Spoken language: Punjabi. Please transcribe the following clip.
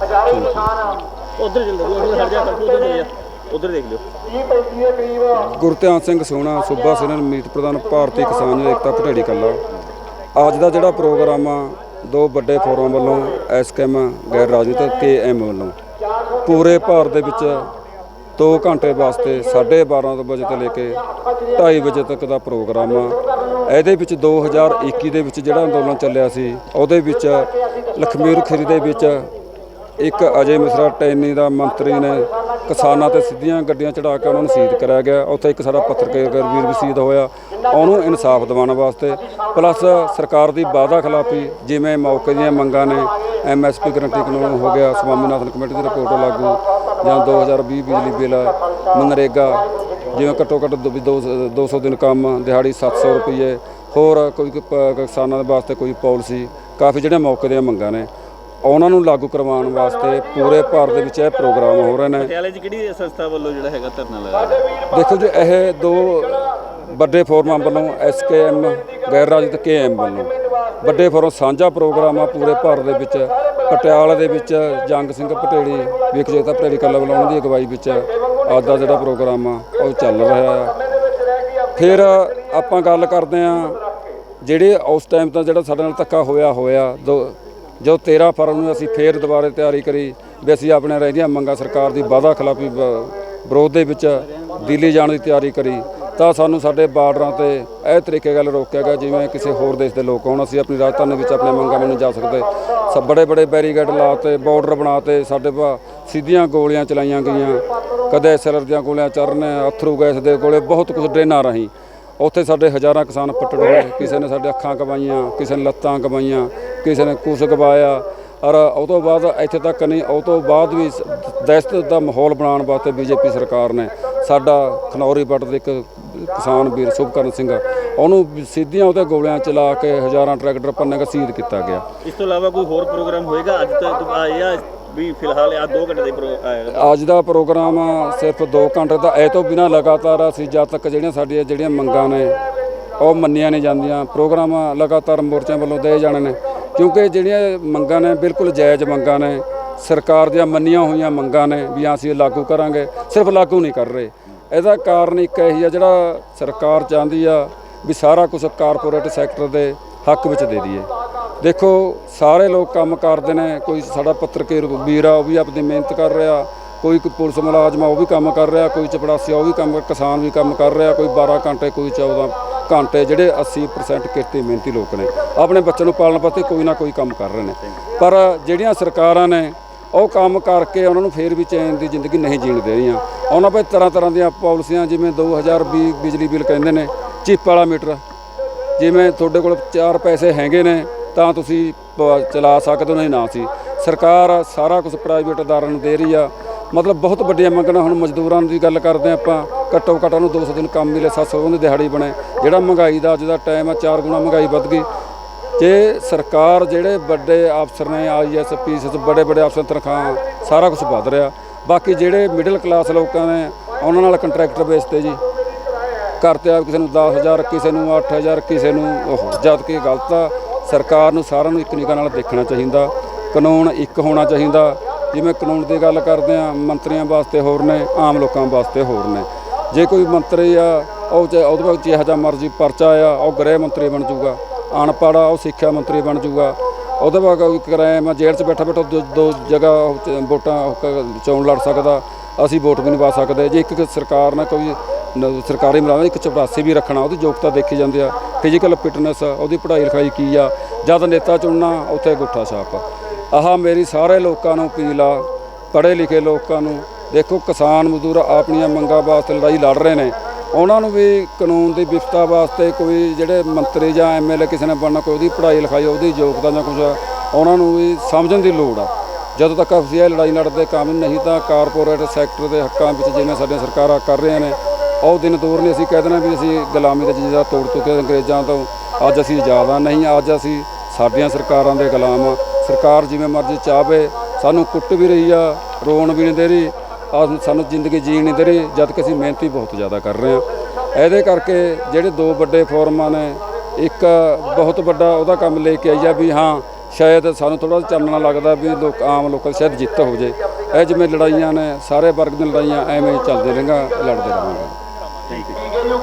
ਉਧਰ ਚੱਲ ਜਾਓ ਉਧਰ ਹਟ ਜਾ ਕਰ ਉਧਰ ਚੱਲ ਜਾ ਉਧਰ ਦੇਖ ਲਿਓ। ਗੁਰਧਿਆਨ ਸਿੰਘ ਸੋਹਣਾ ਸੂਬਾ ਸੈਨਨ ਮੀਤ ਪ੍ਰਧਾਨ ਭਾਰਤੀ ਕਿਸਾਨ ਏਕਤਾ ਭਟੇੜੀ ਕੱਲਾ। ਅੱਜ ਦਾ ਜਿਹੜਾ ਪ੍ਰੋਗਰਾਮ ਆ ਦੋ ਵੱਡੇ ਫੋਰਮ ਵੱਲੋਂ ਐਸਕੇਐਮ ਗੈਰ ਰਾਜਨੀਤਿਕ ਕੇਐਮ ਵੱਲੋਂ। ਪੂਰੇ ਭਾਰਤ ਦੇ ਵਿੱਚ 2 ਘੰਟੇ ਵਾਸਤੇ 12:30 ਵਜੇ ਤੋਂ ਲੈ ਕੇ 2:30 ਵਜੇ ਤੱਕ ਦਾ ਪ੍ਰੋਗਰਾਮ ਆ। ਇਹਦੇ ਵਿੱਚ 2021 ਦੇ ਵਿੱਚ ਜਿਹੜਾ ਅੰਦੋਲਨ ਚੱਲਿਆ ਸੀ ਉਹਦੇ ਵਿੱਚ ਲਖਮੀਰ ਖੀਰੀ ਦੇ ਵਿੱਚ ਇੱਕ ਅਜੇ ਮਿਸਰਾ ਟੈਨੀ ਦਾ ਮੰਤਰੀ ਨੇ ਕਿਸਾਨਾਂ ਤੇ ਸਿੱਧੀਆਂ ਗੱਡੀਆਂ ਚੜਾ ਕੇ ਉਹਨਾਂ ਨੂੰ ਸ਼ਹੀਦ ਕਰਾਇਆ ਗਿਆ। ਉੱਥੇ ਇੱਕ ਸਾਡਾ ਪੱਤਰਕਾਰ ਵੀਰ ਵੀ ਸ਼ਹੀਦ ਹੋਇਆ। ਉਹਨੂੰ ਇਨਸਾਫ ਦਿਵਾਉਣ ਵਾਸਤੇ ਪਲੱਸ ਸਰਕਾਰ ਦੀ ਵਾਅਦਾ ਖਿਲਾਫੀ ਜਿਵੇਂ ਮੌਕੇ ਦੀਆਂ ਮੰਗਾਂ ਨੇ ਐਮਐਸਪੀ ਗਰੰਟੀ ਕਾਨੂੰਨ ਹੋ ਗਿਆ, ਸਵਾਮੀਨਾਥਨ ਕਮੇਟੀ ਦੀ ਰਿਪੋਰਟ ਲਾਗੂ, ਜਾਂ 2020 ਬਿਜਲੀ ਬਿੱਲ, ਮਨਰੇਗਾ, ਜਿਵੇਂ ਘੱਟੋ ਘੱਟ ਦੋ- ਵੀ ਦੋ- 200 ਦਿਨ ਕੰਮ, ਦਿਹਾੜੀ 700 ਰੁਪਏ ਹੋਰ ਕੋਈ ਕਿਸਾਨਾਂ ਦੇ ਵਾਸਤੇ ਕੋਈ ਪਾਲਿਸੀ, ਕਾਫੀ ਜਿਹੜੇ ਮੌਕੇ ਦੀਆਂ ਮੰਗਾਂ ਨੇ। ਉਹਨਾਂ ਨੂੰ ਲਾਗੂ ਕਰਵਾਉਣ ਵਾਸਤੇ ਪੂਰੇ ਭਾਰਤ ਦੇ ਵਿੱਚ ਇਹ ਪ੍ਰੋਗਰਾਮ ਹੋ ਰਹੇ ਨੇ। ਪਟਿਆਲੇ 'ਚ ਕਿਹੜੀ ਸੰਸਥਾ ਵੱਲੋਂ ਜਿਹੜਾ ਹੈਗਾ ਧਰਨਾ ਲਗਾਇਆ ਦੇਖੋ ਜੀ ਇਹ ਦੋ ਵੱਡੇ ਫੋਰਮਾਂ ਵੱਲੋਂ ਐਸਕੇਐਮ ਗੈਰ ਰਾਜਨੀਤਿਕ ਕੇਐਮ ਵੱਲੋਂ। ਵੱਡੇ ਫੋਰਮ ਸਾਂਝਾ ਪ੍ਰੋਗਰਾਮ ਆ ਪੂਰੇ ਭਾਰਤ ਦੇ ਵਿੱਚ। ਪਟਿਆਲਾ ਦੇ ਵਿੱਚ ਜੰਗ ਸਿੰਘ ਪਟੇੜੀ ਵਿਕਜੇਤਾ ਪਟੇੜੀ ਕੱਲਾ ਵੱਲੋਂ ਉਹਨਾਂ ਦੀ ਅਗਵਾਈ ਵਿੱਚ ਅੱਜ ਦਾ ਜਿਹੜਾ ਪ੍ਰੋਗਰਾਮ ਆ ਉਹ ਚੱਲ ਰਿਹਾ ਆ। ਫਿਰ ਆਪਾਂ ਗੱਲ ਕਰਦੇ ਆ ਜਿਹੜੇ ਉਸ ਟਾਈਮ ਤਾਂ ਜਿਹੜਾ ਸਾਡੇ ਨਾਲ ਧੱਕਾ ਹੋਇਆ ਹੋਇਆ ਦੋ ਜੋ 13 ਫਰਵਰੀ ਨੂੰ ਅਸੀਂ ਫੇਰ ਦੁਬਾਰੇ ਤਿਆਰੀ ਕਰੀ ਵੀ ਅਸੀਂ ਆਪਣੇ ਰਹਿੰਦੀਆਂ ਮੰਗਾਂ ਸਰਕਾਰ ਦੀ ਵਾਅਦਾ ਖਿਲਾਫੀ ਵਿਰੋਧ ਦੇ ਵਿੱਚ ਦਿੱਲੀ ਜਾਣ ਦੀ ਤਿਆਰੀ ਕਰੀ। ਤਾਂ ਸਾਨੂੰ ਸਾਡੇ ਬਾਰਡਰਾਂ ਤੇ ਇਹ ਤਰੀਕੇ ਗੱਲ ਰੋਕਿਆ ਗਿਆ ਜਿਵੇਂ ਕਿਸੇ ਹੋਰ ਦੇਸ਼ ਦੇ ਲੋਕ ਹੋਣ ਅਸੀਂ ਆਪਣੀ ਰਾਜਧਾਨੀ ਵਿੱਚ ਆਪਣੇ ਮੰਗਾਂ ਨੂੰ ਜਾ ਸਕਦੇ। ਸਭ ਬੜੇ ਬੜੇ ਬੈਰੀਗੇਡ ਲਾਤੇ, ਬਾਰਡਰ ਬਣਾਤੇ, ਸਾਡੇ ਪਾ ਸਿੱਧੀਆਂ ਗੋਲੀਆਂ ਚਲਾਈਆਂ ਗਈਆਂ। ਕਦੇ ਸਿਲਰ ਦੀਆਂ ਗੋਲੀਆਂ ਚਰਨ ਅਥਰੂ ਗੈਸ ਦੇ ਗੋਲੇ, ਬਹੁਤ ਕੁਝ ਡਰੇਨਾਂ ਰਾਹੀਂ। ਉੱਥੇ ਸਾਡੇ ਹਜ਼ਾਰਾਂ ਕਿਸਾਨ ਪੱਟੜ ਹੋਏ, ਕਿਸੇ ਨੇ ਸਾਡੇ ਅੱਖਾਂ ਕਮਾਈਆਂ ਕਿਸੇ ਨੇ ਲੱਤਾਂ ਕਮਾਈਆਂ ਕਿਸੇ ਨੇ ਕੁਸ ਗਵਾਇਆ। ਔਰ ਉਹ ਤੋਂ ਬਾਅਦ ਇੱਥੇ ਤੱਕ ਨਹੀਂ, ਉਹ ਤੋਂ ਬਾਅਦ ਵੀ ਦਹਿਸ਼ਤ ਦਾ ਮਾਹੌਲ ਬਣਾਉਣ ਵਾਸਤੇ ਬੀਜੇਪੀ ਸਰਕਾਰ ਨੇ ਸਾਡਾ ਖਨੌਰੀ ਪੱਟ ਦੇ ਇੱਕ ਕਿਸਾਨ ਵੀਰ ਸੁਭਕਰਨ ਸਿੰਘ, ਉਹਨੂੰ ਸਿੱਧੀਆਂ ਉਹਦੇ ਗੋਲਿਆਂ ਚਲਾ ਕੇ ਹਜ਼ਾਰਾਂ ਟਰੈਕਟਰ ਪੰਨੇ ਸ਼ਹੀਦ ਕੀਤਾ ਗਿਆ। ਇਸ ਤੋਂ ਇਲਾਵਾ ਕੋਈ ਹੋਰ ਪ੍ਰੋਗਰਾਮ ਹੋਏਗਾ? ਅੱਜ ਤੱਕ ਆਇਆ ਵੀ ਫਿਲਹਾਲ ਆ 2 ਘੰਟੇ ਦੇ ਪ੍ਰੋ ਆਏਗਾ ਅੱਜ ਦਾ ਪ੍ਰੋਗਰਾਮ ਸਿਰਫ 2 ਘੰਟੇ ਦਾ। ਇਹ ਤੋਂ ਬਿਨਾ ਲਗਾਤਾਰ ਅਸੀਂ ਜਦ ਤੱਕ ਜਿਹੜੀਆਂ ਸਾਡੀਆਂ ਜਿਹੜੀਆਂ ਮੰਗਾਂ ਨੇ, ਉਹ ਮੰਨੀਆਂ ਨਹੀਂ ਜਾਂਦੀਆਂ। ਪ੍ਰੋਗਰਾਮ ਲਗਾਤਾਰ ਮੋਰਚਿਆਂ ਵੱਲੋਂ ਦੇ ਜਾਣੇ ਨੇ। ਕਿਉਂਕਿ ਜਿਹੜੀਆਂ ਮੰਗਾਂ ਨੇ, ਬਿਲਕੁਲ ਜਾਇਜ਼ ਮੰਗਾਂ ਨੇ। ਸਰਕਾਰ ਦੀਆਂ ਮੰਨੀਆਂ ਹੋਈਆਂ ਮੰਗਾਂ ਨੇ ਵੀ ਹਾਂ ਅਸੀਂ ਇਹ ਲਾਗੂ ਕਰਾਂਗੇ। ਸਿਰਫ ਲਾਗੂ ਨਹੀਂ ਕਰ ਰਹੇ। ਇਹਦਾ ਕਾਰਨ ਇੱਕ ਇਹੀ ਆ, ਜਿਹੜਾ ਸਰਕਾਰ ਚਾਹੁੰਦੀ ਆ ਵੀ ਸਾਰਾ ਕੁਝ ਕਾਰਪੋਰੇਟ ਸੈਕਟਰ ਦੇ ਹੱਕ ਵਿੱਚ ਦੇ ਦਈਏ। ਦੇਖੋ, ਸਾਰੇ ਲੋਕ ਕੰਮ ਕਰਦੇ ਨੇ, ਕੋਈ ਸਾਡਾ ਪੱਤਰਕਾਰ ਵੀਰ ਆ, ਉਹ ਵੀ ਆਪਣੀ ਮਿਹਨਤ ਕਰ ਰਿਹਾ, ਕੋਈ ਪੁਲਿਸ ਮੁਲਾਜ਼ਮ ਆ, ਉਹ ਵੀ ਕੰਮ ਕਰ ਰਿਹਾ, ਕੋਈ ਚਪੜਾਸੀ ਉਹ ਵੀ ਕੰਮ, ਕਿਸਾਨ ਵੀ ਕੰਮ ਕਰ ਰਿਹਾ, ਕੋਈ 12 ਘੰਟੇ, ਕੋਈ 14 ਘੰਟੇ, ਜਿਹੜੇ 80% ਕਿਰਤੀ ਮਿਹਨਤੀ ਲੋਕ ਨੇ, ਆਪਣੇ ਬੱਚਿਆਂ ਨੂੰ ਪਾਲਣ ਵਾਸਤੇ ਕੋਈ ਨਾ ਕੋਈ ਕੰਮ ਕਰ ਰਹੇ ਨੇ। ਪਰ ਜਿਹੜੀਆਂ ਸਰਕਾਰਾਂ ਨੇ, ਉਹ ਕੰਮ ਕਰਕੇ ਉਹਨਾਂ ਨੂੰ ਫੇਰ ਵੀ ਚੈਨ ਦੀ ਜ਼ਿੰਦਗੀ ਨਹੀਂ ਜੀਣ ਦੇ ਰਹੀਆਂ। ਉਹਨਾਂ 'ਤੇ ਤਰ੍ਹਾਂ ਤਰ੍ਹਾਂ ਦੀਆਂ ਪਾਲਿਸੀਆਂ, ਜਿਵੇਂ 2020 ਬਿਜਲੀ ਬਿੱਲ ਕਹਿੰਦੇ ਨੇ, ਚਿੱਪ ਵਾਲਾ ਮੀਟਰ, ਜਿਵੇਂ ਤੁਹਾਡੇ ਕੋਲ ਚਾਰ ਪੈਸੇ ਹੈਗੇ ਨੇ ਤਾਂ ਤੁਸੀਂ ਪ- ਚਲਾ ਸਕਦੇ ਹੋ, ਨਹੀਂ ਨਾ ਸੀ। ਸਰਕਾਰ ਸਾਰਾ ਕੁਝ ਪ੍ਰਾਈਵੇਟ ਅਦਾਰਿਆਂ ਨੂੰ ਦੇ ਰਹੀ ਆ। ਮਤਲਬ ਬਹੁਤ ਵੱਡੀਆਂ ਮੰਗਾਂ ਹੁਣ ਮਜ਼ਦੂਰਾਂ ਦੀ ਗੱਲ ਕਰਦੇ ਹਾਂ ਆਪਾਂ। ਘੱਟੋ ਘੱਟ ਨੂੰ 200 ਦਿਨ ਕੰਮ ਮਿਲੇ 700 ਉਹਦੀ ਦਿਹਾੜੀ ਬਣੇ। ਜਿਹੜਾ ਮਹਿੰਗਾਈ ਦਾ ਅੱਜ ਦਾ ਟਾਈਮ ਆ, ਚਾਰ ਗੁਣਾ ਮਹਿੰਗਾਈ ਵੱਧ ਗਈ। ਜੇ ਸਰਕਾਰ ਜਿਹੜੇ ਵੱਡੇ ਅਫਸਰ ਨੇ ਆਈਐਸ ਪੀਐਸ ਬੜੇ ਬੜੇ ਅਫਸਰ ਤਨਖਾਹ, ਸਾਰਾ ਕੁਝ ਵੱਧ ਰਿਹਾ। ਬਾਕੀ ਜਿਹੜੇ ਮਿਡਲ ਕਲਾਸ ਲੋਕਾਂ ਨੇ, ਉਹਨਾਂ ਨਾਲ ਕੰਟਰੈਕਟਰ ਬੇਸ ਤੇ ਜੀ। ਕਰਤੇ ਆ ਕਿਸੇ ਨੂੰ 10000 ਕਿਸੇ ਨੂੰ 8000 ਕਿਸੇ ਨੂੰ ਉਹ, ਜਦ ਕਿ ਗਲਤ ਆ। ਸਰਕਾਰ ਨੂੰ ਸਾਰਿਆਂ ਨੂੰ ਇੱਕ ਨਿਗਾਹ ਨਾਲ ਦੇਖਣਾ ਚਾਹੀਦਾ। ਕਾਨੂੰਨ ਇੱਕ ਹੋਣਾ ਚਾਹੀਦਾ। ਜਿਵੇਂ ਕਾਨੂੰਨ ਦੀ ਗੱਲ ਕਰਦੇ ਆ ਮੰਤਰੀਆਂ ਵਾਸਤੇ ਹੋਰ ਨੇ, ਆਮ ਲੋਕਾਂ ਵਾਸਤੇ ਹੋਰ ਨੇ। ਜੇ ਕੋਈ ਮੰਤਰੀ ਆ, ਉਹ ਚ ਉਹਦੇ ਵਿੱਚ ਜਿਹੋ ਜਿਹਾ ਮਰਜ਼ੀ ਪਰਚਾ ਆ, ਉਹ ਗ੍ਰਹਿ ਮੰਤਰੀ ਬਣ ਜਾਊਗਾ। ਅਨਪੜ੍ਹ ਆ ਉਹ ਸਿੱਖਿਆ ਮੰਤਰੀ ਬਣ ਜਾਊਗਾ। ਉਹਦੇ ਬਾਅਦ ਕੋਈ ਕ੍ਰਾਈਮ ਜੇਲ੍ਹ 'ਚ ਬੈਠਾ ਬੈਠਾ ਦੋ- ਦੋ ਜਗ੍ਹਾ ਵੋਟਾਂ ਚੋਣ ਲੜ ਸਕਦਾ। ਅਸੀਂ ਵੋਟ ਵੀ ਨਹੀਂ ਪਾ ਸਕਦੇ। ਜੇ ਇੱਕ ਸਰਕਾਰ ਨੇ ਕੋਈ ਸਰਕਾਰੀ ਮੁਲਾਜ਼ਮ ਇੱਕ ਚਪੜਾਸੀ ਵੀ ਰੱਖਣਾ, ਉਹਦੀ ਯੋਗਤਾ ਦੇਖੀ ਜਾਂਦੀ ਆ ਫਿਜ਼ੀਕਲ ਫਿਟਨੈਸ ਉਹਦੀ ਪੜ੍ਹਾਈ ਲਿਖਾਈ ਕੀ ਆ, ਜਦ ਨੇਤਾ ਚੁਣਨਾ, ਉੱਥੇ ਗੁੱਠਾ ਛਾਪ ਆਹ ਮੇਰੀ ਸਾਰੇ ਲੋਕਾਂ ਨੂੰ ਅਪੀਲ ਆ, ਪੜ੍ਹੇ ਲਿਖੇ ਲੋਕਾਂ ਨੂੰ, ਦੇਖੋ ਕਿਸਾਨ ਮਜ਼ਦੂਰ ਆਪਣੀਆਂ ਮੰਗਾਂ ਵਾਸਤੇ ਲੜਾਈ ਲੜ ਰਹੇ ਨੇ, ਉਹਨਾਂ ਨੂੰ ਵੀ ਕਾਨੂੰਨ ਦੀ ਵਿਵਸਥਾ ਵਾਸਤੇ ਕੋਈ ਜਿਹੜੇ ਮੰਤਰੀ ਜਾਂ ਐਮਐਲਏ ਕਿਸੇ ਨੇ ਬਣਨਾ, ਕੋਈ ਉਹਦੀ ਪੜ੍ਹਾਈ ਲਿਖਾਈ, ਉਹਦੀ ਯੋਗਤਾ ਜਾਂ ਕੁਝ ਉਹਨਾਂ ਨੂੰ ਵੀ ਸਮਝਣ ਦੀ ਲੋੜ ਆ। ਜਦੋਂ ਤੱਕ ਅਸੀਂ ਇਹ ਲੜਾਈ ਲੜਦੇ ਕੰਮ ਨਹੀਂ, ਤਾਂ ਕਾਰਪੋਰੇਟ ਸੈਕਟਰ ਦੇ ਹੱਕਾਂ ਵਿੱਚ ਜਿਵੇਂ ਸਾਡੀਆਂ ਸਰਕਾਰਾਂ ਕਰ ਰਹੀਆਂ ਨੇ ਉਹ ਦਿਨ ਦੂਰ ਨਹੀਂ ਅਸੀਂ ਕਹਿ ਦੇਣਾ ਵੀ ਅਸੀਂ ਗੁਲਾਮੀ ਦਾ ਜਿਹੜਾ ਤੋੜ ਚੁੱਕੇ ਅੰਗਰੇਜ਼ਾਂ ਤੋਂ। ਅੱਜ ਅਸੀਂ ਜ਼ਿਆਦਾ ਨਹੀਂ, ਅੱਜ ਅਸੀਂ ਸਾਡੀਆਂ ਸਰਕਾਰਾਂ ਦੇ ਗੁਲਾਮ ਆ ਸਰਕਾਰ ਜਿਵੇਂ ਮਰਜ਼ੀ ਚਾਹਵੇ, ਸਾਨੂੰ ਕੁੱਟ ਵੀ ਰਹੀ ਆ, ਰੋਣ ਵੀ ਨਹੀਂ ਦੇ ਰਹੀ ਆ ਸਾਨੂੰ ਜ਼ਿੰਦਗੀ ਜੀਣ ਨਹੀਂ ਦੇ ਰਹੀ, ਜਦ ਕਿ ਅਸੀਂ ਮਿਹਨਤੀ ਬਹੁਤ ਜ਼ਿਆਦਾ ਕਰ ਰਹੇ ਹਾਂ। ਇਹਦੇ ਕਰਕੇ ਜਿਹੜੇ ਦੋ ਵੱਡੇ ਫੋਰਮਾਂ ਨੇ, ਇੱਕ ਬਹੁਤ ਵੱਡਾ ਉਹਦਾ ਕੰਮ ਲੈ ਕੇ ਆਈ ਆ ਵੀ ਹਾਂ, ਸ਼ਾਇਦ ਸਾਨੂੰ ਥੋੜਾ ਚਾਨਣਾ ਲੱਗਦਾ ਵੀ ਲੋਕ, ਆਮ ਲੋਕਾਂ ਦੀ ਸ਼ਾਇਦ ਜਿੱਤ ਹੋ ਜੇ ਇਹ ਜਿਵੇਂ ਲੜਾਈਆਂ ਨੇ, ਸਾਰੇ ਵਰਗ ਦੀਆਂ ਲੜਾਈਆਂ ਐਵੇਂ ਹੀ ਚੱਲਦੇ ਰਹਿਣਗਾ ਲੜਦੇ ਰਹਾਂਗੇ। Thank you.